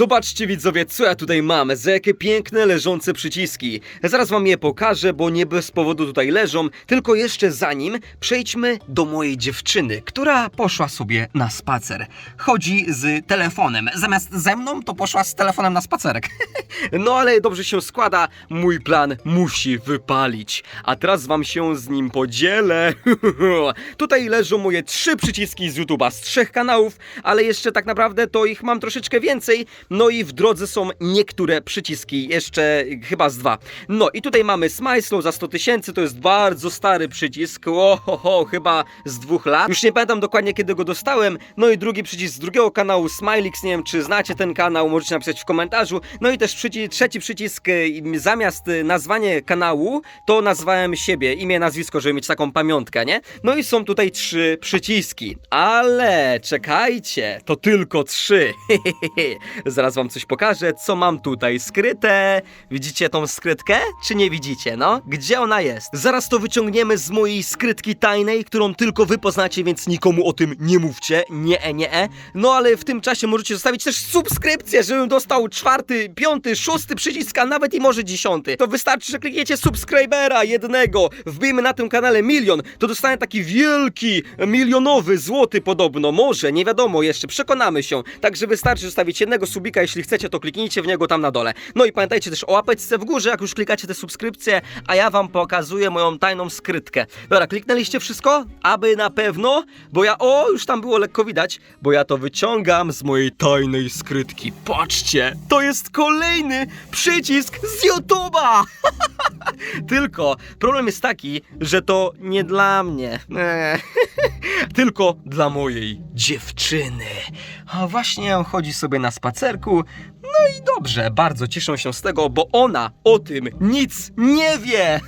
Zobaczcie widzowie, co ja tutaj mam, za jakie piękne leżące przyciski. Zaraz wam je pokażę, bo nie bez powodu tutaj leżą, tylko jeszcze zanim przejdźmy do mojej dziewczyny, która poszła sobie na spacer. Chodzi z telefonem. Zamiast ze mną, to poszła z telefonem na spacerek. No ale dobrze się składa, mój plan musi wypalić. A teraz wam się z nim podzielę. Tutaj leżą moje trzy przyciski z YouTube'a, z trzech kanałów, ale jeszcze tak naprawdę to ich mam troszeczkę więcej. No i w drodze są niektóre przyciski, jeszcze chyba z dwa. No i tutaj mamy Smile za 100 tysięcy, to jest bardzo stary przycisk, ohoho, chyba z dwóch lat. Już nie pamiętam dokładnie kiedy go dostałem. No i drugi przycisk z drugiego kanału, Smilix, nie wiem czy znacie ten kanał, możecie napisać w komentarzu. No i też trzeci przycisk, y, zamiast y, nazwanie kanału, to nazwałem siebie, imię, nazwisko, żeby mieć taką pamiątkę, nie? No i są tutaj trzy przyciski, ale czekajcie, to tylko trzy. Zaraz wam coś pokażę, co mam tutaj skryte. Widzicie tą skrytkę, czy nie widzicie, no? Gdzie ona jest? Zaraz to wyciągniemy z mojej skrytki tajnej, którą tylko wy poznacie, więc nikomu o tym nie mówcie. Nie, e, nie, e. No ale w tym czasie możecie zostawić też subskrypcję, żebym dostał czwarty, piąty, szósty przycisk, a nawet i może dziesiąty. To wystarczy, że klikniecie subskrybera jednego, wbijmy na tym kanale milion, to dostanę taki wielki, milionowy, złoty podobno, może, nie wiadomo jeszcze, przekonamy się. Także wystarczy zostawić jednego subika, jeśli chcecie, to kliknijcie w niego tam na dole. No i pamiętajcie też o łapeczce w górze, jak już klikacie te subskrypcje, a ja wam pokazuję moją tajną skrytkę. Dobra, kliknęliście wszystko? Aby na pewno, bo ja, o, już tam było lekko widać, bo ja to wyciągam z mojej tajnej skrytki. Patrzcie, to jest kolejny przycisk z YouTube'a! Tylko problem jest taki, że to nie dla mnie. Tylko dla mojej dziewczyny. A właśnie chodzi sobie na церкву No i dobrze, bardzo cieszę się z tego, bo ona o tym nic nie wie.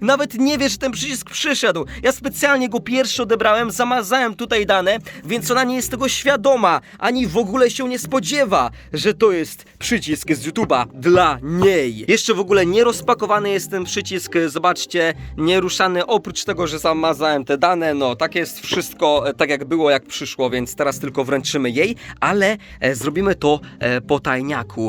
Nawet nie wie, że ten przycisk przyszedł. Ja specjalnie go pierwszy odebrałem, zamazałem tutaj dane, więc ona nie jest tego świadoma, ani w ogóle się nie spodziewa, że to jest przycisk z YouTube'a dla niej. Jeszcze w ogóle nie rozpakowany jest ten przycisk, zobaczcie, nieruszany, oprócz tego, że zamazałem te dane, no tak jest wszystko e, tak jak było, jak przyszło, więc teraz tylko wręczymy jej, ale e, zrobimy to e, po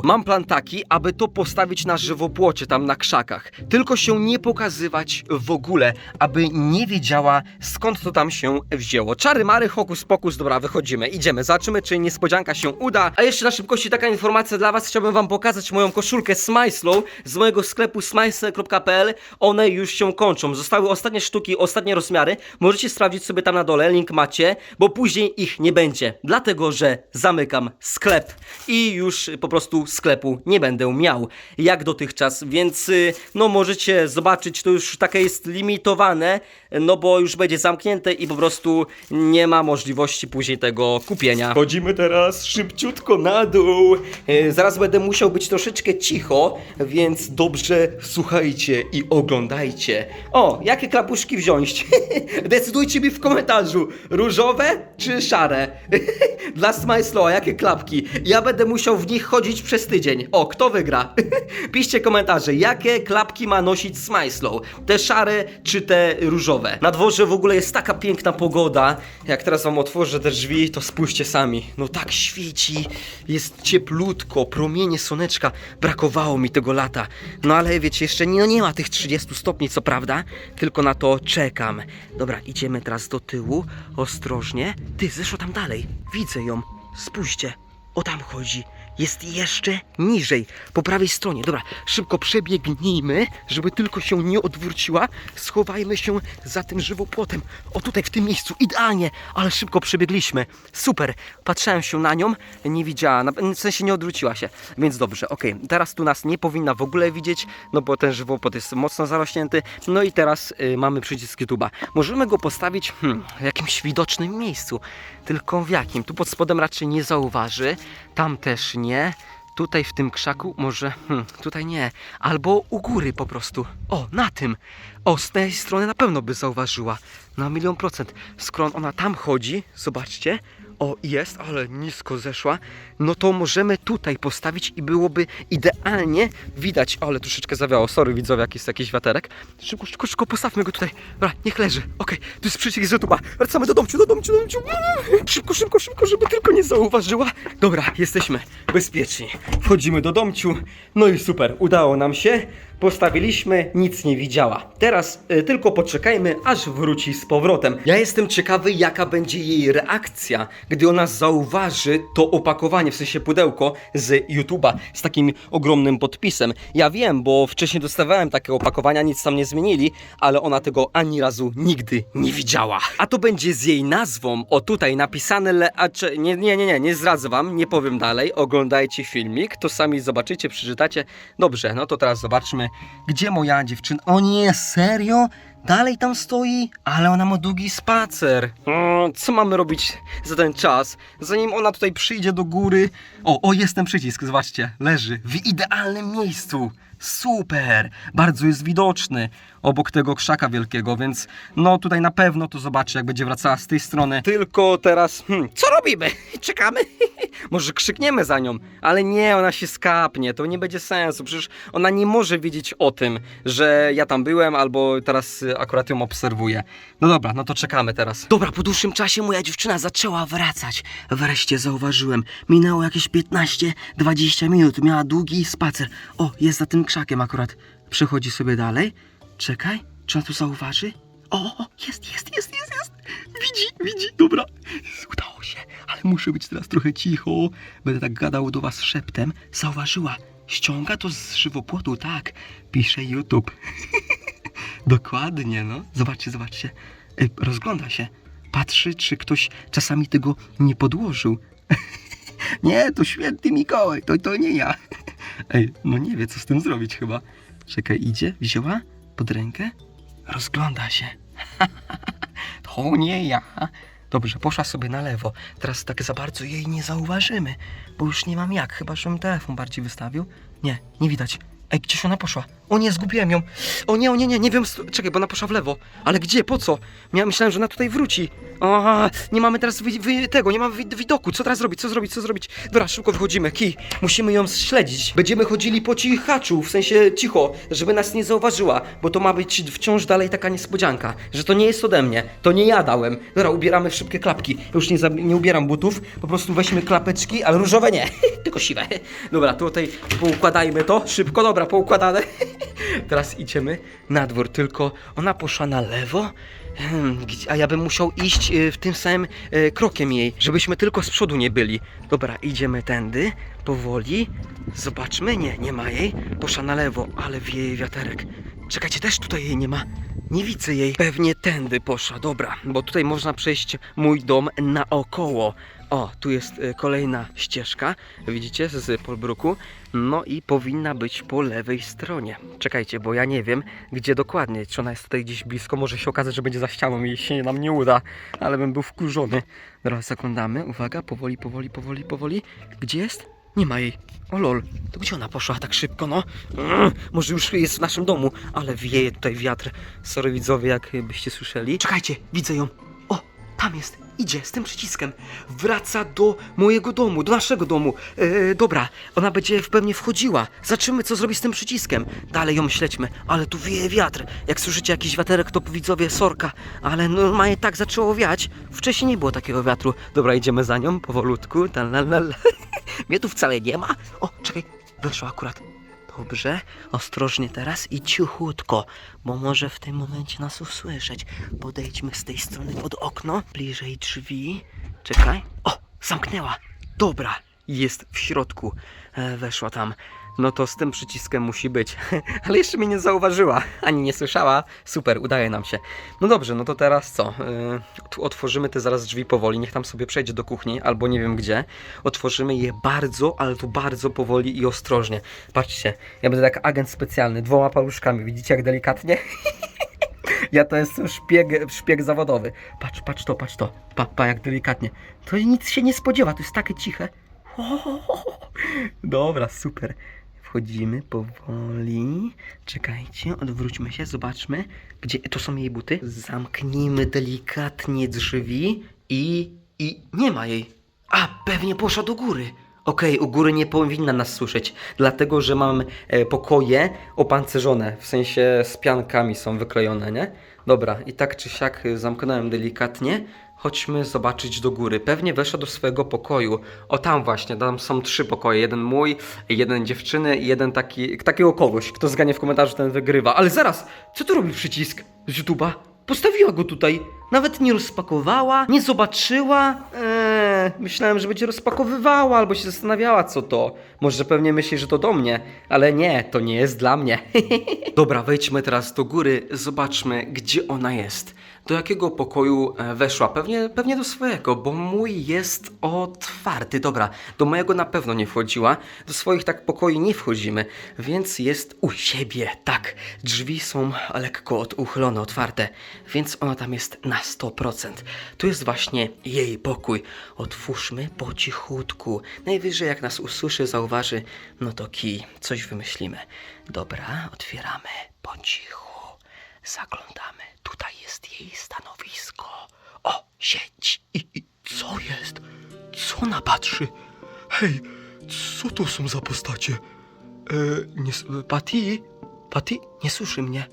Mam plan taki, aby to postawić na żywopłocie tam na krzakach, tylko się nie pokazywać w ogóle, aby nie wiedziała skąd to tam się wzięło. Czary mary, hokus pokus, dobra, wychodzimy, idziemy, zobaczymy czy niespodzianka się uda. A jeszcze na szybkości taka informacja dla was, chciałbym wam pokazać moją koszulkę Smyslow z mojego sklepu smysle.pl. One już się kończą, zostały ostatnie sztuki, ostatnie rozmiary, możecie sprawdzić sobie tam na dole, link macie, bo później ich nie będzie, dlatego że zamykam sklep i już po prostu sklepu nie będę miał, jak dotychczas, więc y, no możecie zobaczyć, to już takie jest limitowane, no bo już będzie zamknięte i po prostu nie ma możliwości później tego kupienia. Chodzimy teraz szybciutko na dół, E, zaraz będę musiał być troszeczkę cicho, więc dobrze słuchajcie i oglądajcie. O, jakie klapuszki wziąć? Decydujcie mi w komentarzu, różowe czy szare? Dla Smajsloa, jakie klapki? Ja będę musiał w nich chodzić przez tydzień. O, kto wygra? Piszcie komentarze, jakie klapki ma nosić Smajslow? Te szare czy te różowe? Na dworze w ogóle jest taka piękna pogoda. Jak teraz wam otworzę te drzwi, to spójrzcie sami. No tak świeci, jest cieplutko, promienie słoneczka. Brakowało mi tego lata. No ale wiecie, jeszcze nie, no nie ma tych 30 stopni, co prawda, tylko na to czekam. Dobra, idziemy teraz do tyłu, ostrożnie. Ty, zeszło tam dalej. Widzę ją. Spójrzcie. O tam chodzi. Jest jeszcze niżej, po prawej stronie. Dobra, szybko przebiegnijmy, żeby tylko się nie odwróciła. Schowajmy się za tym żywopłotem. O tutaj, w tym miejscu, idealnie, ale szybko przebiegliśmy. Super, patrzyłem się na nią, nie widziała, w sensie nie odwróciła się, więc dobrze, okej. Teraz tu nas nie powinna w ogóle widzieć, no bo ten żywopłot jest mocno zarośnięty. No i teraz y, mamy przycisk YouTube'a. Możemy go postawić hmm, w jakimś widocznym miejscu, tylko w jakim? Tu pod spodem raczej nie zauważy, tam też nie. Tutaj w tym krzaku może, hmm, tutaj nie, albo u góry po prostu. O, na tym. O, z tej strony na pewno by zauważyła. Na milion procent. Skoro ona tam chodzi, zobaczcie, O, jest, ale nisko zeszła. No to możemy tutaj postawić i byłoby idealnie widać. Ale troszeczkę zawiało. Sorry widzowie, jak jest jakiś wiaterek. Szybko, szybko, szybko postawmy go tutaj. Dobra, niech leży. Okej, tu jest przycisk z YouTube'a. Wracamy do domciu, do domciu, do domciu. Szybko, szybko, szybko, żeby tylko nie zauważyła. Dobra, jesteśmy bezpieczni. Wchodzimy do domciu. No i super, udało nam się. Postawiliśmy, nic nie widziała. Teraz y, tylko poczekajmy, aż wróci z powrotem. Ja jestem ciekawy, jaka będzie jej reakcja, gdy ona zauważy to opakowanie, w sensie pudełko z YouTube'a z takim ogromnym podpisem. Ja wiem, bo wcześniej dostawałem takie opakowania, nic tam nie zmienili, ale ona tego ani razu nigdy nie widziała. A to będzie z jej nazwą, o tutaj napisane le... A, czy, nie, nie, nie, nie, nie zdradzę wam, nie powiem dalej. Oglądajcie filmik, to sami zobaczycie, przeczytacie. Dobrze, no to teraz zobaczmy, gdzie moja dziewczyna. O nie, serio? Dalej tam stoi? Ale ona ma długi spacer. Co mamy robić za ten czas? Zanim ona tutaj przyjdzie do góry. O, o, jest ten przycisk, zobaczcie. Leży w idealnym miejscu. Super! Bardzo jest widoczny obok tego krzaka wielkiego, więc no tutaj na pewno to zobaczy, jak będzie wracała z tej strony. Tylko teraz, hmm, co robimy? Czekamy? Może krzykniemy za nią, ale nie, ona się skapnie, to nie będzie sensu. Przecież ona nie może wiedzieć o tym, że ja tam byłem, albo teraz y, akurat ją obserwuję. No dobra, no to czekamy teraz. Dobra, po dłuższym czasie moja dziewczyna zaczęła wracać. Wreszcie zauważyłem. Minęło jakieś 15-20 minut. Miała długi spacer. O, jest za tym krzakiem akurat. Przechodzi sobie dalej. Czekaj, czy on tu zauważy? O, jest, jest, jest, jest, jest. Widzi, widzi, dobra. Udało się, ale muszę być teraz trochę cicho. Będę tak gadał do was szeptem. Zauważyła. Ściąga to z żywopłotu, tak. Pisze YouTube. Dokładnie, no. Zobaczcie, zobaczcie. Y, Rozgląda się. Patrzy, czy ktoś czasami tego nie podłożył. nie, to święty Mikołaj, to, to nie ja. Ej, no nie wie, co z tym zrobić chyba. Czekaj, idzie, wzięła pod rękę, rozgląda się. to nie ja. Dobrze, poszła sobie na lewo. Teraz tak za bardzo jej nie zauważymy, bo już nie mam jak, chyba żebym telefon bardziej wystawił. Nie, nie widać. Ej, gdzieś ona poszła? O nie, zgubiłem ją. O nie, o nie, nie, nie wiem. Czekaj, bo ona poszła w lewo. Ale gdzie? Po co? Ja myślałem, że ona tutaj wróci. O, nie mamy teraz wy, wy, tego, nie mamy wi- widoku. Co teraz zrobić? Co zrobić? Co zrobić? Dobra, szybko wychodzimy. Kij, musimy ją śledzić. Będziemy chodzili po cichaczu, w sensie cicho, żeby nas nie zauważyła, bo to ma być wciąż dalej taka niespodzianka, że to nie jest ode mnie, to nie ja dałem. Dobra, ubieramy w szybkie klapki. Już nie, nie ubieram butów, po prostu weźmy klapeczki, ale różowe nie, tylko siwe. Dobra, tutaj poukładajmy to, szybko, dobra, poukładane. Teraz idziemy na dwór, tylko ona poszła na lewo, Hmm, a ja bym musiał iść y, w tym samym y, krokiem jej, żebyśmy tylko z przodu nie byli. Dobra, idziemy tędy, powoli. Zobaczmy, nie, nie ma jej. Poszła na lewo, ale wieje wiaterek. Czekajcie, też tutaj jej nie ma. Nie widzę jej. Pewnie tędy poszła, dobra, bo tutaj można przejść mój dom naokoło. O, tu jest y, kolejna ścieżka, widzicie, z Polbruku. No i powinna być po lewej stronie. Czekajcie, bo ja nie wiem, gdzie dokładnie. Czy ona jest tutaj gdzieś blisko? Może się okazać, że będzie za ścianą i się nam nie uda, ale bym był wkurzony. Teraz zaglądamy, uwaga, powoli, powoli, powoli, powoli. Gdzie jest? Nie ma jej. O lol, to gdzie ona poszła tak szybko, no? Mm, może już jest w naszym domu, ale wieje tutaj wiatr. Sorry widzowie, jak byście słyszeli. Czekajcie, widzę ją. Tam jest. Idzie z tym przyciskiem. Wraca do mojego domu, do naszego domu. E, dobra, ona będzie pewnie wchodziła. Zobaczymy, co zrobi z tym przyciskiem. Dalej ją śledźmy. Ale tu wieje wiatr. Jak słyszycie jakiś wiaterek, to widzowie sorka. Ale normalnie tak zaczęło wiać. Wcześniej nie było takiego wiatru. Dobra, idziemy za nią powolutku. Mnie tu wcale nie ma. O, czekaj, weszła akurat. Dobrze, ostrożnie teraz i cichutko, bo może w tym momencie nas usłyszeć. Podejdźmy z tej strony pod okno, bliżej drzwi. Czekaj. O, zamknęła. Dobra, jest w środku. E, weszła tam. No to z tym przyciskiem musi być. Ale jeszcze mnie nie zauważyła, ani nie słyszała. Super, udaje nam się. No dobrze, no to teraz co? Yy, otworzymy te zaraz drzwi powoli. Niech tam sobie przejdzie do kuchni, albo nie wiem gdzie. Otworzymy je bardzo, ale to bardzo powoli i ostrożnie. Patrzcie, ja będę jak agent specjalny, dwoma paluszkami. Widzicie jak delikatnie? Ja to jestem szpieg, szpieg zawodowy. Patrz, patrz to, patrz to. Pa, pa, jak delikatnie. To nic się nie spodziewa, to jest takie ciche. Dobra, super. Wchodzimy powoli. Czekajcie, odwróćmy się, zobaczmy, gdzie to są jej buty. Zamknijmy delikatnie drzwi i i nie ma jej. A, pewnie poszła do góry. Okej, u góry nie powinna nas słyszeć, dlatego że mam e, pokoje opancerzone, w sensie z piankami są wyklejone, nie? Dobra, i tak czy siak y, zamknąłem delikatnie. Chodźmy zobaczyć do góry. Pewnie weszła do swojego pokoju. O tam właśnie, tam są trzy pokoje. Jeden mój, jeden dziewczyny i jeden taki, takiego kogoś. Kto zganie w komentarzu, ten wygrywa. Ale zaraz, co tu robi przycisk z YouTube'a? Postawiła go tutaj. Nawet nie rozpakowała, nie zobaczyła. Eee, myślałem, że będzie rozpakowywała albo się zastanawiała, co to. Może pewnie myśli, że to do mnie, ale nie, to nie jest dla mnie. Dobra, wejdźmy teraz do góry, zobaczmy, gdzie ona jest. Do jakiego pokoju e, weszła? Pewnie, pewnie do swojego, bo mój jest otwarty. Dobra, do mojego na pewno nie wchodziła. Do swoich tak pokoi nie wchodzimy, więc jest u siebie. Tak, drzwi są lekko od, uchylone, otwarte, więc ona tam jest na 100%. Tu jest właśnie jej pokój. Otwórzmy po cichutku. Najwyżej jak nas usłyszy, zauważy, no to kij, coś wymyślimy. Dobra, otwieramy po cichu. Zaglądamy. Tutaj jest jej stanowisko. O, siedź. I, i co jest? Co ona patrzy? Hej, co to są za postacie? E, nie, Patty? Patty? Nie słyszy mnie.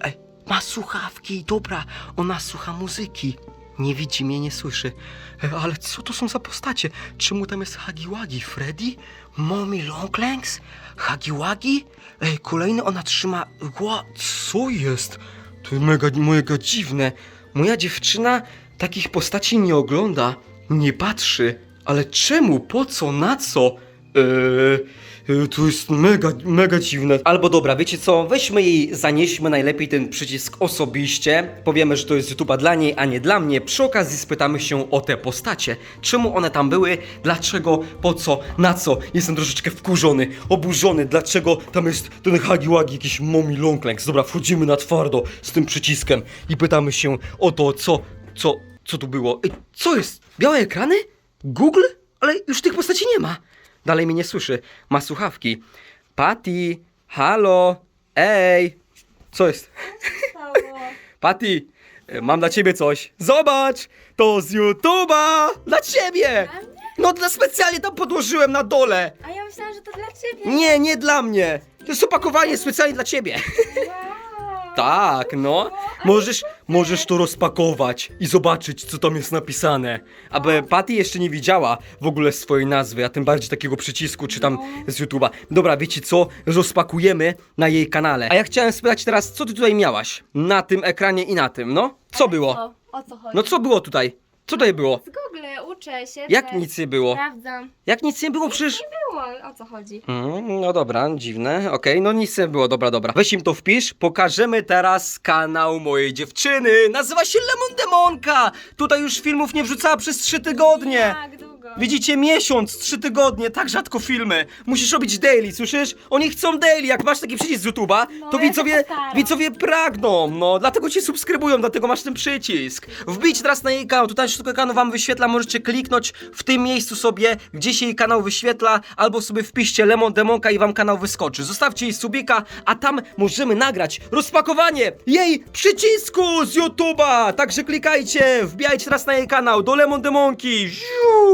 Ej, ma słuchawki. Dobra, ona słucha muzyki. Nie widzi mnie, nie słyszy. e, ale co to są za postacie? Czemu tam jest Hagiwagi? Freddy? Mommy Longlegs? Hagiwagi? Ej, kolejny ona trzyma... Ła, Co jest? To mega, mega dziwne. moja dziewczyna takich postaci nie ogląda, nie patrzy. Ale czemu? Po co? Na co? Eee, e, to jest mega, mega dziwne. Albo dobra, wiecie co? Weźmy jej, zanieśmy najlepiej ten przycisk osobiście. Powiemy, że to jest YouTube'a dla niej, a nie dla mnie. Przy okazji spytamy się o te postacie. Czemu one tam były? Dlaczego? Po co? Na co? Jestem troszeczkę wkurzony, oburzony. Dlaczego tam jest ten Hagiwagi, jakiś Momi Longlegs? Dobra, wchodzimy na twardo z tym przyciskiem i pytamy się o to, co, co, co tu było. Ej, co jest? Białe ekrany? Google? Ale już tych postaci nie ma. Dalej mnie nie słyszy. Ma słuchawki. Patty, halo, ej. Co jest? Patty, e, mam dla ciebie coś. Zobacz, to z YouTube'a. Dla ciebie. No dla specjalnie tam podłożyłem na dole. A ja myślałam, że to dla ciebie. Nie, nie dla mnie. To jest opakowanie specjalnie dla ciebie. Wow. Tak, no. Możesz, możesz to rozpakować i zobaczyć, co tam jest napisane. Aby Patty jeszcze nie widziała w ogóle swojej nazwy, a tym bardziej takiego przycisku, czy tam z YouTube'a. Dobra, wiecie co? Rozpakujemy na jej kanale. A ja chciałem spytać teraz, co ty tutaj miałaś? Na tym ekranie i na tym, no? Co było? O, o co chodzi? No co było tutaj? Co tutaj było? Z Google uczę się. Jak nic nie było? Sprawdzam. Jak nic nie było, przecież... Było, o co chodzi? Mm, no dobra, dziwne, okej, no nic nie było, dobra, dobra. Weź im to wpisz, pokażemy teraz kanał mojej dziewczyny, nazywa się Lemon Demonka! Tutaj już filmów nie wrzucała przez trzy tygodnie. Jak? Widzicie, miesiąc, trzy tygodnie, tak rzadko filmy. Musisz robić daily, słyszysz? Oni chcą daily, jak masz taki przycisk z YouTube'a, No, to ja się widzowie, postaram. widzowie pragną, no, dlatego cię subskrybują, dlatego masz ten przycisk. Wbijcie teraz na jej kanał, tutaj sztukę kanału wam wyświetla, możecie kliknąć w tym miejscu sobie, gdzie się jej kanał wyświetla, albo sobie wpiszcie Lemon Demonka i wam kanał wyskoczy. Zostawcie jej subika, a tam możemy nagrać rozpakowanie jej przycisku z YouTube'a. Także klikajcie, wbijajcie teraz na jej kanał, do Lemon Demonki. Ziu!